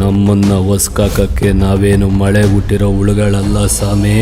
ನಮ್ಮನ್ನ ಹೊಸ್ಕಾಕಕ್ಕೆ ನಾವೇನು ಮಳೆ ಹುಟ್ಟಿರೋ ಹುಳುಗಳಲ್ಲ ಸಾಮೇ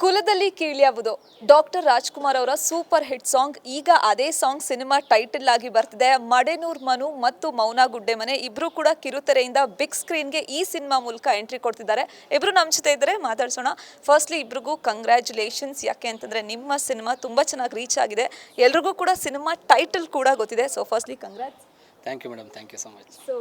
ಕುಲದಲ್ಲಿ ಕೀಳ್ಯಾವುದು. ಡಾಕ್ಟರ್ ರಾಜ್ಕುಮಾರ್ ಅವರ ಸೂಪರ್ ಹಿಟ್ ಸಾಂಗ್. ಈಗ ಅದೇ ಸಾಂಗ್ ಸಿನಿಮಾ ಟೈಟಲ್ ಆಗಿ ಬರ್ತಿದೆ. ಮಡೆನೂರ್ ಮನು ಮತ್ತು ಮೌನ ಗುಡ್ಡೆ ಮನೆ ಇಬ್ರು ಕೂಡ ಕಿರುತೆರೆಯಿಂದ ಬಿಗ್ ಸ್ಕ್ರೀನ್ಗೆ ಈ ಸಿನಿಮಾ ಮೂಲಕ ಎಂಟ್ರಿ ಕೊಡ್ತಿದ್ದಾರೆ. ಇಬ್ರು ನಮ್ಮ ಜೊತೆ ಇದ್ದರೆ ಮಾತಾಡ್ಸೋಣ. ಫಸ್ಟ್ಲಿ ಇಬ್ರಿಗೂ ಕಂಗ್ರ್ಯಾಚುಲೇಷನ್ಸ್ ಯಾಕೆ ಅಂತಂದ್ರೆ ನಿಮ್ಮ ಸಿನಿಮಾ ತುಂಬಾ ಚೆನ್ನಾಗಿ ರೀಚ್ ಆಗಿದೆ. ಎಲ್ರಿಗೂ ಕೂಡ ಸಿನಿಮಾ ಟೈಟಲ್ ಕೂಡ ಗೊತ್ತಿದೆ. So firstly congrats thank you madam thank you so much so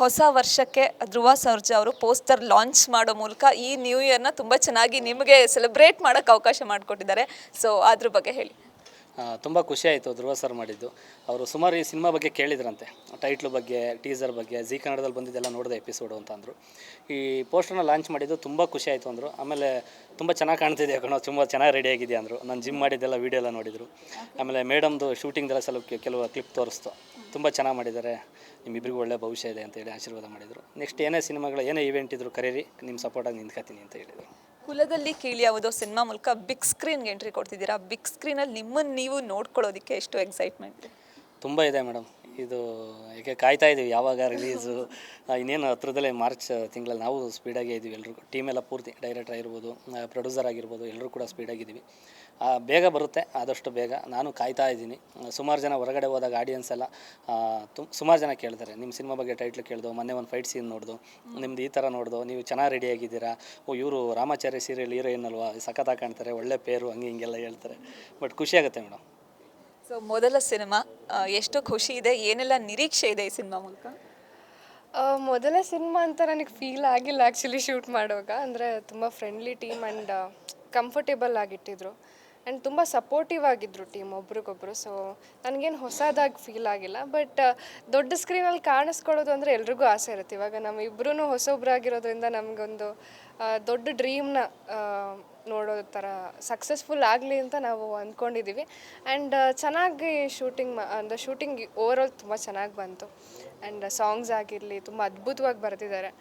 ಹೊಸ ವರ್ಷಕ್ಕೆ ಧ್ರುವ ಸರ್ಜಾ ಅವರು ಪೋಸ್ಟರ್ ಲಾಂಚ್ ಮಾಡೋ ಮೂಲಕ ಈ ನ್ಯೂ ಇಯರ್ನ ತುಂಬ ಚೆನ್ನಾಗಿ ನಿಮಗೆ ಸೆಲೆಬ್ರೇಟ್ ಮಾಡೋಕ್ಕೆ ಅವಕಾಶ ಮಾಡಿಕೊಟ್ಟಿದ್ದಾರೆ. ಸೊ ಅದ್ರ ಬಗ್ಗೆ ಹೇಳಿ. ತುಂಬ ಖುಷಿ ಆಯಿತು ಧ್ರುವ ಸರ್ ಮಾಡಿದ್ದು. ಅವರು ಸುಮಾರು ಈ ಸಿನಿಮಾ ಬಗ್ಗೆ ಕೇಳಿದ್ರಂತೆ. ಟೈಟ್ಲ್ ಬಗ್ಗೆ, ಟೀಸರ್ ಬಗ್ಗೆ, ಜಿ ಕನ್ನಡದಲ್ಲಿ ಬಂದಿದ್ದೆಲ್ಲ ನೋಡಿದೆ ಎಪಿಸೋಡು ಅಂತ ಅಂದರು. ಈ ಪೋಸ್ಟರ್ನ ಲಾಂಚ್ ಮಾಡಿದ್ದು ತುಂಬ ಖುಷಿ ಆಯಿತು ಅಂದರು. ಆಮೇಲೆ ತುಂಬ ಚೆನ್ನಾಗಿ ಕಾಣ್ತಿದೆ ಕಣೋ, ತುಂಬ ಚೆನ್ನಾಗಿ ರೆಡಿ ಆಗಿದೆ ಅಂದರು. ನಾನು ಜಿಮ್ ಮಾಡಿದ್ದೆಲ್ಲ ವೀಡಿಯೋ ಎಲ್ಲ ನೋಡಿದರು. ಆಮೇಲೆ ಮೇಡಮ್ದು ಶೂಟಿಂಗ್ದೆಲ್ಲ ಸ್ವಲ್ಪ ಕೆಲವು ಕ್ಲಿಪ್ ತೋರಿಸ್ತು. ತುಂಬ ಚೆನ್ನಾಗಿ ಮಾಡಿದ್ದಾರೆ. ನಿಮ್ಮಿಬ್ಬರಿಗೂ ಒಳ್ಳೆ ಭವಿಷ್ಯ ಇದೆ ಅಂತ ಹೇಳಿ ಆಶೀರ್ವಾದ ಮಾಡಿದರು. ನೆಕ್ಸ್ಟ್ ಏನೇ ಸಿನಿಮಾಗಳು, ಏನೇ ಇವೆಂಟ್ ಇದ್ದರೂ ಕರೀರಿ. ನಿಮ್ಮ ಸಪೋರ್ಟಾಗಿ ನಿಂತ್ಕೊತೀನಿ ಅಂತ ಹೇಳಿದರು. ಕುಲದಲ್ಲಿ ಕೀಳಿ ಯಾವುದೋ ಸಿನಿಮಾ ಮೂಲಕ ಬಿಗ್ ಸ್ಕ್ರೀನ್ಗೆ ಎಂಟ್ರಿ ಕೊಡ್ತಿದ್ದೀರಾ? ಬಿಗ್ ಸ್ಕ್ರೀನಲ್ಲಿ ನಿಮ್ಮನ್ನು ನೀವು ನೋಡ್ಕೊಳ್ಳೋದಕ್ಕೆ ಎಷ್ಟು ಎಕ್ಸೈಟ್ಮೆಂಟ್ ತುಂಬ ಇದೆ ಮೇಡಮ್ ಇದು, ಯಾಕೆ ಕಾಯ್ತಾ ಇದ್ದೀವಿ ಯಾವಾಗ ರಿಲೀಸು ಇನ್ನೇನು ಹತ್ರದಲ್ಲೇ ಮಾರ್ಚ್ ತಿಂಗಳಲ್ಲಿ ನಾವು ಸ್ಪೀಡಾಗೇ ಇದ್ದೀವಿ ಎಲ್ಲರೂ ಟೀಮ್ ಎಲ್ಲ ಪೂರ್ತಿ ಡೈರೆಕ್ಟರ್ ಆಗಿರ್ಬೋದು ಪ್ರೊಡ್ಯೂಸರ್ ಆಗಿರ್ಬೋದು ಎಲ್ಲರೂ ಕೂಡ ಸ್ಪೀಡಾಗಿದ್ದೀವಿ ಬೇಗ ಬರುತ್ತೆ, ಆದಷ್ಟು ಬೇಗ. ನಾನು ಕಾಯ್ತಾ ಇದ್ದೀನಿ. ಸುಮಾರು ಜನ ಹೊರಗಡೆ ಹೋದಾಗ ಆಡಿಯನ್ಸ್ ಎಲ್ಲ ತುಂಬ ಸುಮಾರು ಜನ ಕೇಳ್ತಾರೆ. ನಿಮ್ಮ ಸಿನಿಮಾ ಬಗ್ಗೆ ಟೈಟ್ಲ್ ಕೇಳ್ದು, ಮೊನ್ನೆ ಒಂದು ಫೈಟ್ ಸೀನ್ ನೋಡ್ದು, ನಿಮ್ದು ಈ ಥರ ನೋಡ್ದು, ನೀವು ಚೆನ್ನಾಗಿ ರೆಡಿ ಆಗಿದ್ದೀರಾ? ಓ, ಇವರು ರಾಮಾಚಾರ್ಯ ಸೀರಿಯಲ್ ಹೀರೋಯಿನ್ ಅಲ್ವಾ ಸಖತ್ತಾಗಿ ಕಾಣ್ತಾರೆ, ಒಳ್ಳೆ ಪೇರು, ಹಂಗೆ ಹಿಂಗೆಲ್ಲ ಹೇಳ್ತಾರೆ. ಬಟ್ ಖುಷಿ ಆಗುತ್ತೆ ಮೇಡಮ್ ಸೊ ಮೊದಲ ಸಿನಿಮಾ ಎಷ್ಟು ಖುಷಿ ಇದೆ, ಏನೆಲ್ಲ ನಿರೀಕ್ಷೆ ಇದೆ ಈ ಸಿನಿಮಾ ಮೂಲಕ? ಮೊದಲ ಸಿನಿಮಾ ಅಂತ ನನಗೆ ಫೀಲ್ ಆಗಿಲ್ಲ ಆ್ಯಕ್ಚುಲಿ ಶೂಟ್ ಮಾಡುವಾಗ. ಅಂದರೆ ತುಂಬ ಫ್ರೆಂಡ್ಲಿ ಟೀಮ್ ಆ್ಯಂಡ್ ಕಂಫರ್ಟೇಬಲ್ ಆಗಿಟ್ಟಿದ್ರು. ಆ್ಯಂಡ್ ತುಂಬ ಸಪೋರ್ಟಿವ್ ಆಗಿದ್ದರು ಟೀಮ್ ಒಬ್ರಿಗೊಬ್ರು. ಸೊ ನನಗೇನು ಹೊಸದಾಗಿ ಫೀಲ್ ಆಗಿಲ್ಲ. ಬಟ್ ದೊಡ್ಡ ಸ್ಕ್ರೀನಲ್ಲಿ ಕಾಣಿಸ್ಕೊಳ್ಳೋದು ಅಂದರೆ ಎಲ್ರಿಗೂ ಆಸೆ ಇರುತ್ತೆ. ಇವಾಗ ನಮ್ಮ ಇಬ್ಬರೂ ಹೊಸೊಬ್ರಾಗಿರೋದ್ರಿಂದ ನಮಗೊಂದು ದೊಡ್ಡ ಡ್ರೀಮ್ನ ನೋಡೋ ಥರ ಸಕ್ಸಸ್ಫುಲ್ ಆಗಲಿ ಅಂತ ನಾವು ಅಂದ್ಕೊಂಡಿದ್ದೀವಿ ಆ್ಯಂಡ್ ಚೆನ್ನಾಗಿ ಶೂಟಿಂಗ್ ಅಂದರೆ ಶೂಟಿಂಗ್ ಓವರ್ ಆಲ್ ತುಂಬ ಚೆನ್ನಾಗಿ ಬಂತು. ಆ್ಯಂಡ್ ಸಾಂಗ್ಸ್ ಆಗಿರಲಿ, ತುಂಬ ಅದ್ಭುತವಾಗಿ ಬರೆದಿದ್ದಾರೆ.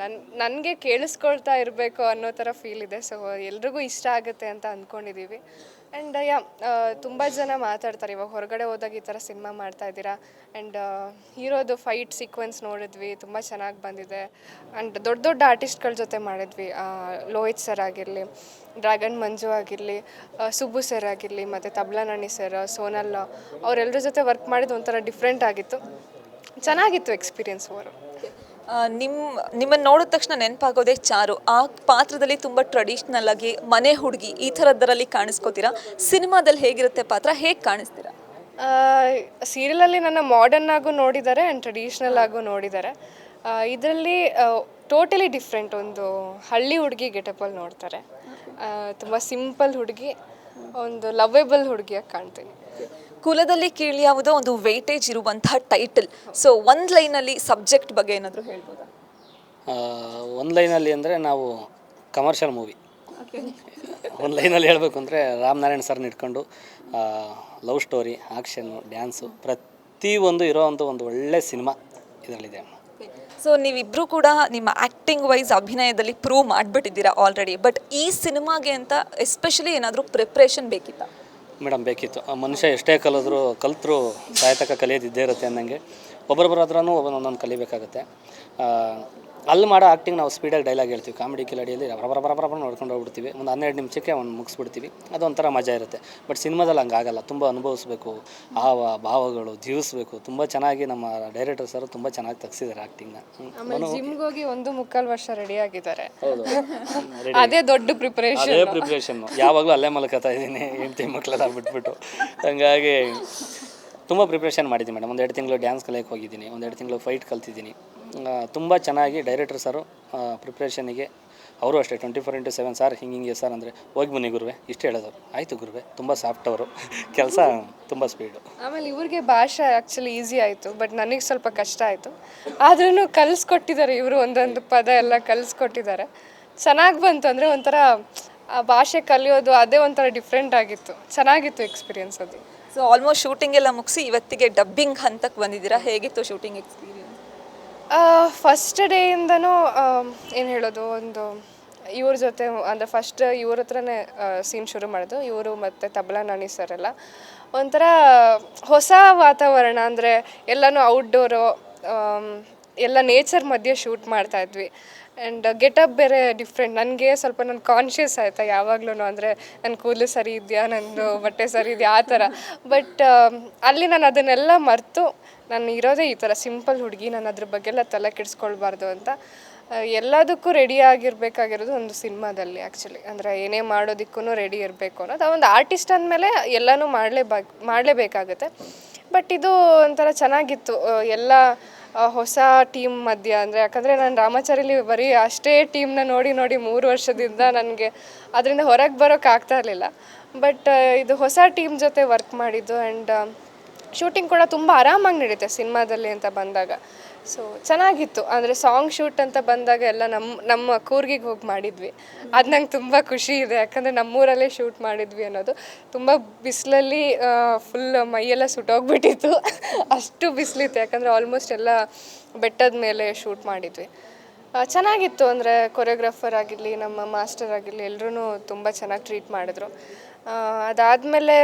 ನನ್ನ ನನಗೆ ಕೇಳಿಸ್ಕೊಳ್ತಾ ಇರಬೇಕು ಅನ್ನೋ ಥರ ಫೀಲ್ ಇದೆ. ಸೊ ಎಲ್ರಿಗೂ ಇಷ್ಟ ಆಗುತ್ತೆ ಅಂತ ಅಂದ್ಕೊಂಡಿದ್ದೀವಿ ಆ್ಯಂಡ್ ಯಾ ತುಂಬ ಜನ ಮಾತಾಡ್ತಾರೆ. ಇವಾಗ ಹೊರಗಡೆ ಹೋದಾಗ ಈ ಥರ ಸಿನಿಮಾ ಮಾಡ್ತಾ ಇದ್ದೀರಾ? ಆ್ಯಂಡ್ ಹೀರೋದು ಫೈಟ್ ಸೀಕ್ವೆನ್ಸ್ ನೋಡಿದ್ವಿ. ತುಂಬ ಚೆನ್ನಾಗಿ ಬಂದಿದೆ. ಆ್ಯಂಡ್ ದೊಡ್ಡ ದೊಡ್ಡ ಆರ್ಟಿಸ್ಟ್ಗಳ ಜೊತೆ ಮಾಡಿದ್ವಿ. ಲೋಹಿತ್ ಸರ್ ಆಗಿರಲಿ, ಡ್ರ್ಯಾಗನ್ ಮಂಜು ಆಗಿರಲಿ ಸುಬ್ಬು ಸರ್ ಆಗಿರಲಿ, ಮತ್ತು ತಬ್ಲಾ ನಾಣಿ ಸರ್ ಸೋನಲ್ ಅವರೆಲ್ಲರ ಜೊತೆ ವರ್ಕ್ ಮಾಡಿದ್ದು ಒಂಥರ ಡಿಫ್ರೆಂಟ್ ಆಗಿತ್ತು. ಚೆನ್ನಾಗಿತ್ತು ಎಕ್ಸ್ಪೀರಿಯನ್ಸ್ ಅವರು. ಆ, ನಿಮ್ ನಿಮ್ಮನ್ನು ನೋಡಿದ ತಕ್ಷಣ ನೆನಪಾಗೋದೇ ಚಾರು. ಆ ಪಾತ್ರದಲ್ಲಿ ತುಂಬ ಟ್ರೆಡಿಷ್ನಲ್ ಆಗಿ ಮನೆ ಹುಡುಗಿ ಈ ಥರದ್ದರಲ್ಲಿ ಕಾಣಿಸ್ಕೋತೀರಾ? ಸಿನಿಮಾದಲ್ಲಿ ಹೇಗಿರುತ್ತೆ ಪಾತ್ರ? ಹೇಗೆ ಕಾಣಿಸ್ತೀರಾ? ಸೀರಿಯಲಲ್ಲಿ ನನ್ನ ಮಾಡರ್ನ್ ಆಗೂ ನೋಡಿದ್ದಾರೆ ಆ್ಯಂಡ್ ಟ್ರೆಡಿಷ್ನಲ್ ಆಗೂ ನೋಡಿದ್ದಾರೆ ಇದರಲ್ಲಿ ಟೋಟಲಿ ಡಿಫ್ರೆಂಟ್ ಒಂದು ಹಳ್ಳಿ ಹುಡುಗಿ ಗೆಟಪಲ್ಲಿ ನೋಡ್ತಾರೆ. ತುಂಬ ಸಿಂಪಲ್ ಹುಡುಗಿ ಒಂದು ಲವೇಬಲ್ ಹುಡುಗಿಯಾಗಿ ಕಾಣ್ತೀನಿ. ಕುಲದಲ್ಲಿ ಕೀಳಿ ಯಾವುದೋ ಒಂದು ವೆಯ್ಟೇಜ್ ಇರುವಂತಹ ಟೈಟಲ್ ಸೊ ಒಂದು ಲೈನಲ್ಲಿ ಸಬ್ಜೆಕ್ಟ್ ಬಗ್ಗೆ ಏನಾದರೂ ಹೇಳ್ಬೋದಾ? ಒಂದು ಲೈನಲ್ಲಿ ಅಂದರೆ ನಾವು ಕಮರ್ಷಿಯಲ್ ಮೂವಿ ಒಂದು ಲೈನಲ್ಲಿ ಹೇಳಬೇಕು ಅಂದರೆ ರಾಮನಾರಾಯಣ್ ಸರ್ನ ಇಟ್ಕೊಂಡು ಲವ್ ಸ್ಟೋರಿ ಆಕ್ಷನ್ನು ಡ್ಯಾನ್ಸು ಪ್ರತಿಯೊಂದು ಇರೋವಂಥ ಒಂದು ಒಳ್ಳೆ ಸಿನಿಮಾ ಇದರಲ್ಲಿದೆ. ಸೊ ನೀವಿಬ್ರು ಕೂಡ ನಿಮ್ಮ ಆ್ಯಕ್ಟಿಂಗ್ ವೈಸ್ ಅಭಿನಯದಲ್ಲಿ ಪ್ರೂವ್ ಮಾಡಿಬಿಟ್ಟಿದ್ದೀರಾ ಆಲ್ರೆಡಿ ಬಟ್ ಈ ಸಿನಿಮಾಗೆ ಅಂತ ಎಸ್ಪೆಷಲಿ ಏನಾದರೂ ಪ್ರಿಪ್ರೇಷನ್ ಬೇಕಿತ್ತ? ಮೇಡಮ್ ಬೇಕಿತ್ತು. ಆ ಮನುಷ್ಯ ಎಷ್ಟೇ ಕಲಿದ್ರು ಕಲ್ತರು ಕಲಿಯೋದು ಕಲಿಯೋದಿದ್ದೇ ಇರುತ್ತೆ ಅನ್ನಂಗೆ. ಒಬ್ಬೊಬ್ಬರ ಹತ್ರನೂ ಒಬ್ಬೊಂದೊಂದು ಕಲಿಬೇಕಾಗುತ್ತೆ. ಆ, ಅಲ್ಲಿ ಮಾಡೋ ಆ್ಯಕ್ಟಿಂಗ್ ನಾವು ಸ್ಪೀಡಾಗಿ ಡೈಲಾಗ್ ಹೇಳ್ತೀವಿ. ಕಾಮಿಡಿ ಕಿಲಾಡಿಯಲ್ಲಿ ಬರಬರಬರಬರ ಬರ ಬರ ನೋಡ್ಕೊಂಡು ಹೋಗ್ಬಿಡ್ತೀವಿ ಒಂದು ಹನ್ನೆರಡು ನಿಮಿಷಕ್ಕೆ ಒಂದು ಮುಗಿಸ್ಬಿಡ್ತೀವಿ ಅದೊಂಥರ ಮಜಾ ಇರುತ್ತೆ ಬಟ್ ಸಿನಿಮಾದಲ್ಲಿ ಹಂಗಾಗಲ್ಲ ತುಂಬ ಅನುಭವಿಸ್ಬೇಕು ಹಾವ ಭಾವಗಳು ಜೀವಿಸ್ಬೇಕು ತುಂಬ ಚೆನ್ನಾಗಿ ನಮ್ಮ ಡೈರೆಕ್ಟರ್ ಸರ್ ತುಂಬ ಚೆನ್ನಾಗಿ ತೆಗ್ಸಿದ್ದಾರೆ ಆ್ಯಕ್ಟಿಂಗ್ನ ಜಿಮ್ಗೆ ಹೋಗಿ ಒಂದು ಮುಕ್ಕಾಲು ವರ್ಷ ರೆಡಿ ಆಗಿದ್ದಾರೆ ಅದೇ ದೊಡ್ಡ ಪ್ರಿಪ್ರೇಷನ್ ಅದೇ ಪ್ರಿಪ್ರೇಷನ್ ಯಾವಾಗಲೂ ಅಲ್ಲೇ ಮಲ್ಕೋತಾ ಇದ್ದೀನಿ ಹೆಂಡತಿ ಮಕ್ಕಳೆಲ್ಲ ಬಿಟ್ಬಿಟ್ಟು ಹಂಗಾಗಿ ತುಂಬ ಪ್ರಿಪ್ರೇಷನ್ ಮಾಡಿದ್ದೀನಿ ಮೇಡಮ್ ಒಂದು ಎರಡು ತಿಂಗಳು ಡ್ಯಾನ್ಸ್ ಕಲಿಯಕ್ಕೆ ಹೋಗಿದ್ದೀನಿ ಒಂದು ಎರಡು ತಿಂಗಳು ಫೈಟ್ ಕಲ್ತಿದ್ದೀನಿ ತುಂಬ ಚೆನ್ನಾಗಿ ಡೈರೆಕ್ಟರ್ ಸರು ಪ್ರಿಪ್ರೇಷನಿಗೆ ಅವರು ಅಷ್ಟೇ twenty four into seven sir ಹಿಂಗೆ ಹಿಂಗೆ ಸರ್ ಅಂದರೆ ಹೋಗಿ ಬನ್ನಿ ಗುರುವೆ ಇಷ್ಟು ಹೇಳೋದು. ಆಯಿತು ಗುರುವೆ ತುಂಬ ಸಾಫ್ಟ್ ಅವರು. ಕೆಲಸ ತುಂಬ ಸ್ಪೀಡು ಆಮೇಲೆ ಇವ್ರಿಗೆ ಭಾಷೆ ಆ್ಯಕ್ಚುಲಿ ಈಸಿ ಆಯಿತು ಬಟ್ ನನಗೆ ಸ್ವಲ್ಪ ಕಷ್ಟ ಆಯಿತು. ಆದ್ರೂ ಕಲಿಸ್ಕೊಟ್ಟಿದ್ದಾರೆ ಇವರು ಒಂದೊಂದು ಪದ ಎಲ್ಲ ಕಲಿಸ್ಕೊಟ್ಟಿದ್ದಾರೆ. ಚೆನ್ನಾಗಿ ಬಂತು ಅಂದರೆ ಒಂಥರ ಆ ಭಾಷೆ ಕಲಿಯೋದು ಅದೇ ಒಂಥರ ಡಿಫ್ರೆಂಟ್ ಆಗಿತ್ತು. ಚೆನ್ನಾಗಿತ್ತು ಎಕ್ಸ್ಪೀರಿಯನ್ಸ್ ಅದು. ಸೊ ಆಲ್ಮೋಸ್ಟ್ ಶೂಟಿಂಗ್ ಎಲ್ಲ ಮುಗಿಸಿ ಇವತ್ತಿಗೆ ಡಬ್ಬಿಂಗ್ ಹಂತಕ್ಕೆ ಬಂದಿದ್ದೀರಾ? ಹೇಗಿತ್ತು ಶೂಟಿಂಗ್ ಎಕ್ಸ್ಪೀರಿಯನ್ಸ್ ಫಸ್ಟ್ ಡೇಯಿಂದನೂ ಏನು ಹೇಳೋದು, ಒಂದು ಇವ್ರ ಜೊತೆ, ಅಂದರೆ ಫಸ್ಟ್ ಇವ್ರ ಹತ್ರನೇ ಸೀನ್ ಶುರು ಮಾಡೋದು. ಇವರು ಮತ್ತು ತಬಲಾ ನಾನಿ ಸರ್ ಎಲ್ಲ. ಒಂಥರ ಹೊಸ ವಾತಾವರಣ, ಅಂದರೆ ಎಲ್ಲನೂ ಔಟ್ಡೋರು ಎಲ್ಲ ನೇಚರ್ ಮಧ್ಯೆ ಶೂಟ್ ಮಾಡ್ತಾ ಇದ್ವಿ. ಆ್ಯಂಡ್ ಗೆಟಪ್ ಬೇರೆ ಡಿಫ್ರೆಂಟ್ ನನಗೆ ಸ್ವಲ್ಪ ನಾನು ಕಾನ್ಷಿಯಸ್ ಆಯಿತಾ ಯಾವಾಗ್ಲೂ ಅಂದರೆ ನನ್ನ ಕೂದಲು ಸರಿ ಇದೆಯಾ? ನಂದು ಬಟ್ಟೆ ಸರಿ ಇದೆಯಾ? ಆ ಥರ. ಬಟ್ ಅಲ್ಲಿ ನಾನು ಅದನ್ನೆಲ್ಲ ಮರೆತು ನಾನು ಇರೋದೇ ಈ ಥರ. ಸಿಂಪಲ್ ಹುಡುಗಿ. ನಾನು ಅದ್ರ ಬಗ್ಗೆ ಎಲ್ಲ ತಲೆ ಕೆಡಿಸ್ಕೊಳ್ಬಾರ್ದು ಅಂತ. ಎಲ್ಲದಕ್ಕೂ ರೆಡಿ ಆಗಿರಬೇಕಾಗಿರೋದು ಒಂದು ಸಿನಿಮಾದಲ್ಲಿ ಆ್ಯಕ್ಚುಲಿ ಅಂದರೆ ಏನೇ ಮಾಡೋದಕ್ಕೂ ರೆಡಿ ಇರಬೇಕು ಅನ್ನೋದು. ಆ ಒಂದು ಆರ್ಟಿಸ್ಟ್ ಅಂದಮೇಲೆ ಎಲ್ಲನೂ ಮಾಡಲೇಬಾ ಮಾಡಲೇಬೇಕಾಗುತ್ತೆ. ಬಟ್ ಇದು ಒಂಥರ ಚೆನ್ನಾಗಿತ್ತು. ಎಲ್ಲ ಹೊಸ ಟೀಮ್ ಮಧ್ಯ ಅಂದರೆ, ಯಾಕಂದರೆ ನಾನು ರಾಮಾಚಾರಿಲಿ ಬರೀ ಅಷ್ಟೇ ಟೀಮ್ನ ನೋಡಿ ನೋಡಿ ಮೂರು ವರ್ಷದಿಂದ ನನಗೆ ಅದರಿಂದ ಹೊರಗೆ ಬರೋಕ್ಕೆ ಆಗ್ತಾ ಇರಲಿಲ್ಲ. ಬಟ್ ಇದು ಹೊಸ ಟೀಮ್ ಜೊತೆ ವರ್ಕ್ ಮಾಡಿದ್ದು ಆ್ಯಂಡ್ ಶೂಟಿಂಗ್ ಕೂಡ ತುಂಬ ಆರಾಮಾಗಿ ನಡೀತೆ ಸಿನಿಮಾದಲ್ಲಿ ಅಂತ ಬಂದಾಗ. ಸೊ ಚೆನ್ನಾಗಿತ್ತು. ಅಂದರೆ ಸಾಂಗ್ ಶೂಟ್ ಅಂತ ಬಂದಾಗ ಎಲ್ಲ ನಮ್ಮ ನಮ್ಮ ಕೂರ್ಗಿಗೆ ಹೋಗಿ ಮಾಡಿದ್ವಿ. ಅದು ನಂಗೆ ತುಂಬ ಖುಷಿ ಇದೆ. ಯಾಕಂದರೆ ನಮ್ಮೂರಲ್ಲೇ ಶೂಟ್ ಮಾಡಿದ್ವಿ ಅನ್ನೋದು. ತುಂಬ ಬಿಸಿಲಲ್ಲಿ ಫುಲ್ ಮೈಯೆಲ್ಲ ಸುಟ್ಟೋಗ್ಬಿಟ್ಟಿತ್ತು ಅಷ್ಟು ಬಿಸಿಲಿತ್ತು. ಯಾಕಂದರೆ ಆಲ್ಮೋಸ್ಟ್ ಎಲ್ಲ ಬೆಟ್ಟದ ಮೇಲೆ ಶೂಟ್ ಮಾಡಿದ್ವಿ. ಚೆನ್ನಾಗಿತ್ತು. ಅಂದರೆ ಕೊರಿಯೋಗ್ರಾಫರ್ ಆಗಿರಲಿ, ನಮ್ಮ ಮಾಸ್ಟರ್ ಆಗಿರಲಿ ಎಲ್ಲರೂ ತುಂಬ ಚೆನ್ನಾಗಿ ಟ್ರೀಟ್ ಮಾಡಿದ್ರು. ಅದಾದಮೇಲೆ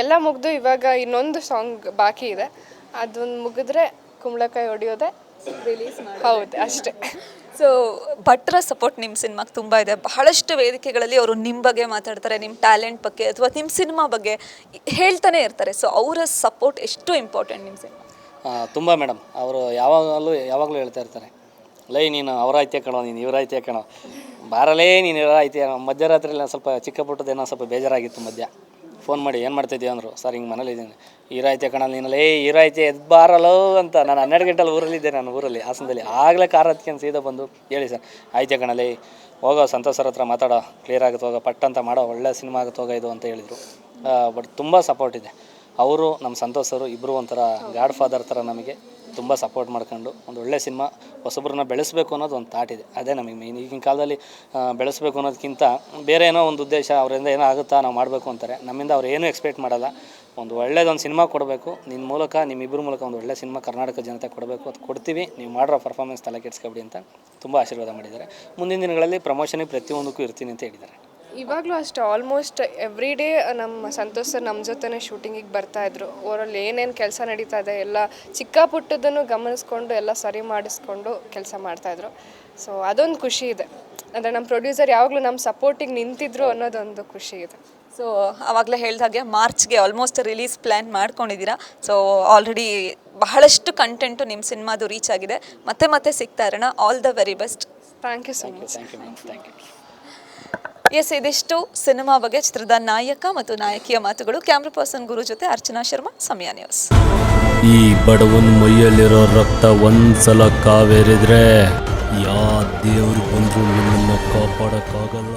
ಎಲ್ಲ ಮುಗಿದು ಇವಾಗ ಇನ್ನೊಂದು ಸಾಂಗ್ ಬಾಕಿ ಇದೆ. ಅದೊಂದು ಮುಗಿದ್ರೆ ಕುಂಬಳಕಾಯಿ ಹೊಡಿಯೋದೆ ರಿಲೀಸ್ ಹೌದು ಅಷ್ಟೇ. ಸೊ ಭಟ್ರ ಸಪೋರ್ಟ್ ನಿಮ್ಮ ಸಿನಿಮಾಗೆ ತುಂಬ ಇದೆ. ಬಹಳಷ್ಟು ವೇದಿಕೆಗಳಲ್ಲಿ ಅವರು ನಿಮ್ಮ ಬಗ್ಗೆ ಮಾತಾಡ್ತಾರೆ ನಿಮ್ಮ ಟ್ಯಾಲೆಂಟ್ ಬಗ್ಗೆ ಅಥವಾ ನಿಮ್ಮ ಸಿನಿಮಾ ಬಗ್ಗೆ ಹೇಳ್ತಾನೆ ಇರ್ತಾರೆ. ಸೊ ಅವರ ಸಪೋರ್ಟ್ ಎಷ್ಟು ಇಂಪಾರ್ಟೆಂಟ್ ನಿಮ್ಮ ಸಿನಿಮಾ ತುಂಬ ಮೇಡಮ್ ಅವರು ಯಾವಾಗಲೂ ಯಾವಾಗಲೂ ಹೇಳ್ತಾ ಇರ್ತಾರೆ. ಲೈ ನೀನು ಅವರ ಐತೆ ಕಣೋ ನೀನು ಇವರ ಐತೆ ಕಣೋ. ಬಾರಲೇ ನೀನು ಇವರ ಐತೆ ಮಧ್ಯರಾತ್ರಿಯಲ್ಲಿ ಸ್ವಲ್ಪ ಚಿಕ್ಕ ಪುಟ್ಟದೇನೋ ಸ್ವಲ್ಪ ಬೇಜಾರಾಗಿತ್ತು ಮಧ್ಯ. ಫೋನ್ ಮಾಡಿ ಏನು ಮಾಡ್ತಿದ್ದೀಯ ಅಂದರು, ಸರ್, ಹಿಂಗೆ ಮನೇಲಿದ್ದೀನಿ ಐತೆ ಕಣ, ನೀನಲ್ಲೇ ಏ ಐತೆ ಎದ್ದು ಬಾರಲ್ಲೋ ಅಂತ ನಾನು ಹನ್ನೆರಡು ಗಂಟೆಲಿ ಊರಲ್ಲಿದ್ದೆ ನಾನು ಊರಲ್ಲಿ, ಹಾಸನದಲ್ಲಿ. ಆಗಲೇ ಕಾರ್ ಹತ್ಕೊಂಡು ಸೀದಾ ಬಂದು ಹೇಳಿ, ಸರ್, ಆಯ್ತೆ ಕಣಲ್ಲಿ ಹೋಗೋ, ಸಂತೋಷ್ ಸರ್ ಹತ್ರ ಮಾತಾಡೋ ಕ್ಲಿಯರ್ ಆಗುತ್ತೆ, ಹೋಗೋ, ಪಟ್ ಅಂತ ಮಾಡೋ, ಒಳ್ಳೆ ಸಿನಿಮಾ ಆಗುತ್ತೆ, ಹೋಗೋ, ಇದು ಅಂತ ಹೇಳಿದರು. ಬಟ್ ತುಂಬ ಸಪೋರ್ಟ್ ಇದೆ. ಅವರು ನಮ್ಮ ಸಂತೋಷ್ ಅವರು ಇಬ್ಬರು ಒಂಥರ ಗಾಡ್ ಫಾದರ್ ಥರ ನಮಗೆ. ತುಂಬ ಸಪೋರ್ಟ್ ಮಾಡ್ಕೊಂಡು ಒಂದು ಒಳ್ಳೆ ಸಿನಿಮಾ ಹೊಸಬ್ರನ್ನ ಬೆಳೆಸಬೇಕು ಅನ್ನೋದು ಒಂದು ಥಾಟ್ ಇದೆ. ಅದೇ ನಮಗೆ ಮೇನ್ ಈಗಿನ ಕಾಲದಲ್ಲಿ ಬೆಳೆಸಬೇಕು ಅನ್ನೋದಕ್ಕಿಂತ ಬೇರೆ ಏನೋ ಒಂದು ಉದ್ದೇಶ ಅವರಿಂದ ಏನೋ ಆಗುತ್ತಾ ನಾವು ಮಾಡಬೇಕು ಅಂತಾರೆ. ನಮ್ಮಿಂದ ಅವ್ರು ಏನೂ ಎಕ್ಸ್ಪೆಕ್ಟ್ ಮಾಡಲ್ಲ. ಒಂದು ಒಳ್ಳೇದೊಂದು ಸಿನಿಮಾ ಕೊಡಬೇಕು. ನಿನ್ನ ಮೂಲಕ ನಿಮ್ಮಿಬ್ಬರ ಮೂಲಕ ಒಂದು ಒಳ್ಳೆ ಸಿನಿಮಾ ಕರ್ನಾಟಕ ಜನತೆ ಕೊಡಬೇಕು ಅದು ಕೊಡ್ತೀವಿ. ನೀವು ಮಾಡಿರೋ ಪರ್ಫಾರ್ಮೆನ್ಸ್ ತಲೆ ಕೆಡಿಸ್ಕೊಬಿಡಿ ಅಂತ ತುಂಬ ಆಶೀರ್ವಾದ ಮಾಡಿದ್ದಾರೆ. ಮುಂದಿನ ದಿನಗಳಲ್ಲಿ ಪ್ರಮೋಷನಿಗೆ ಪ್ರತಿಯೊಂದಕ್ಕೂ ಇರ್ತೀನಿ ಅಂತ ಹೇಳಿದ್ದಾರೆ. ಇವಾಗಲೂ ಅಷ್ಟೇ ಆಲ್ಮೋಸ್ಟ್ ಎವ್ರಿ ಡೇ ನಮ್ಮ ಸಂತೋಷ್ ಸರ್ ನಮ್ಮ ಜೊತೆನೇ ಶೂಟಿಂಗಿಗೆ ಬರ್ತಾಯಿದ್ರು ಅವರಲ್ಲಿ ಏನೇನು ಕೆಲಸ ನಡೀತಾ ಇದೆ ಎಲ್ಲ ಚಿಕ್ಕ ಪುಟ್ಟದನ್ನು ಗಮನಿಸ್ಕೊಂಡು ಎಲ್ಲ ಸರಿ ಮಾಡಿಸ್ಕೊಂಡು ಕೆಲಸ ಮಾಡ್ತಾಯಿದ್ರು ಸೊ ಅದೊಂದು ಖುಷಿ ಇದೆ. ಅಂದರೆ ನಮ್ಮ ಪ್ರೊಡ್ಯೂಸರ್ ಯಾವಾಗಲೂ ನಮ್ಮ ಸಪೋರ್ಟಿಗೆ ನಿಂತಿದ್ರು ಅನ್ನೋದೊಂದು ಖುಷಿ ಇದೆ. ಸೊ ಆವಾಗಲೇ ಹೇಳ್ದಾಗೆ ಮಾರ್ಚ್ಗೆ ಆಲ್ಮೋಸ್ಟ್ ರಿಲೀಸ್ ಪ್ಲ್ಯಾನ್ ಮಾಡ್ಕೊಂಡಿದ್ದೀರಾ. ಸೊ ಆಲ್ರೆಡಿ ಬಹಳಷ್ಟು ಕಂಟೆಂಟು ನಿಮ್ಮ ಸಿನಿಮಾದು ರೀಚ್ ಆಗಿದೆ. ಮತ್ತೆ ಮತ್ತೆ ಸಿಗ್ತಾ ಇರೋಣ. All the very best thank you so much thank you madam thank you yes, ಇದಿಷ್ಟು ಸಿನಿಮಾ ಬಗ್ಗೆ ಚಿತ್ರದ ನಾಯಕ ಮತ್ತು ನಾಯಕಿಯ ಮಾತುಗಳು. ಕ್ಯಾಮ್ರಾ ಪರ್ಸನ್ ಗುರು ಜೊತೆ ಅರ್ಚನಾ ಶರ್ಮಾ, ಸಮಯ ನ್ಯೂಸ್. ಈ ಬಡವನ್ ಮೈಯಲ್ಲಿರೋ ರಕ್ತ ಒಂದ್ಸಲ ಕಾವೇರಿದ್ರೆ, ಯಾ ದೇವ್ರು ಬಂದ್ರು ನಿಮ್ಮನ್ನ ಕಾಪಾಡಕ್ಕಾಗಲ್ಲ